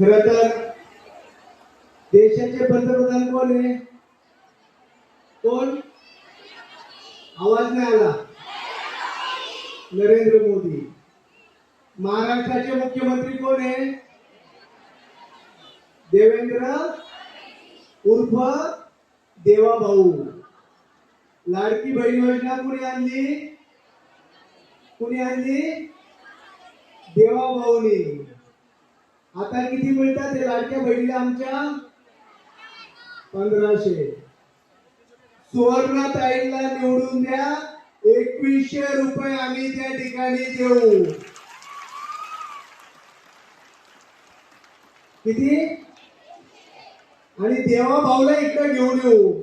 खर तर देशाचे पंतप्रधान कोण आहे? कोण? आवाज नाही आला. नरेंद्र मोदी. महाराष्ट्राचे मुख्यमंत्री कोण आहे? देवेंद्र उर्फ देवाभाऊ. लाडकी बहीण योजना कुणी आणली? कुणी आणली? देवाभाऊनी. आता किती मिळतात ते लाडक्या बहिणीला आमच्या? पंधराशे. सुवर्णताईला निवडून द्या. एकवीसशे रुपये आम्ही त्या ठिकाणी देऊ. किती? आणि देवा भाऊला इकडे घेऊन येऊ.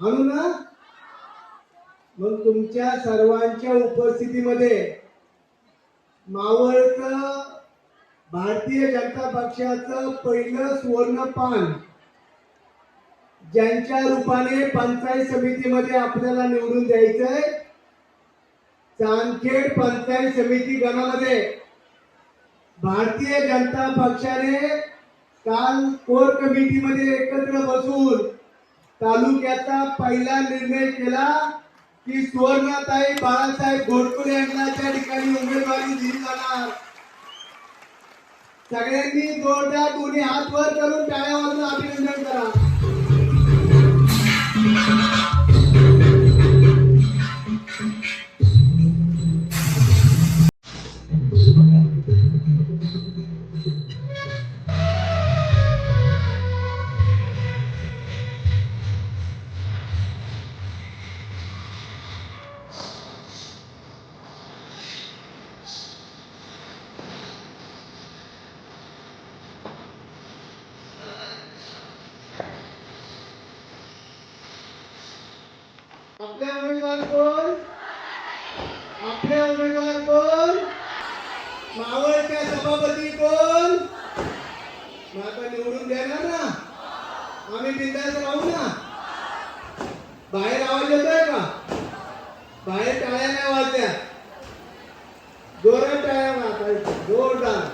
आणू ना? मग तुमच्या सर्वांच्या उपस्थितीमध्ये मावळचं भारतीय जनता पक्षाचं पहिलं सुवर्ण पान ज्यांच्या रूपाने पंचायत समितीमध्ये आपल्याला निवडून द्यायचंय चांदखेड पंचायत समिती गणामध्ये. भारतीय जनता पक्षाने काल कोर कमिटीमध्ये एकत्र बसून तालुक्याचा पहिला निर्णय केला की सुवर्णाताई बाळासाहेब घोडकुले यांना त्या ठिकाणी उमेदवारी दिली जाणार. सगळ्यांनी जोरदार दोन्ही हात वर करून टाळ्या वाजून अभिनंदन करा. आपल्या उमेदवार कोण? आपल्या उमेदवार कोण? मावळच्या सभापती कोण? मग निवडून देणार ना? आम्ही बिंदास राहू ना? बाहेर आवाज येतोय का? बाहेर टाळ्या नाही वाजल्या. जोरात टाळ्या वाजायच्या जोरदार.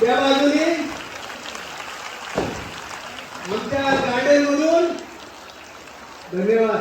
त्या बाजूने आमच्या 兄弟们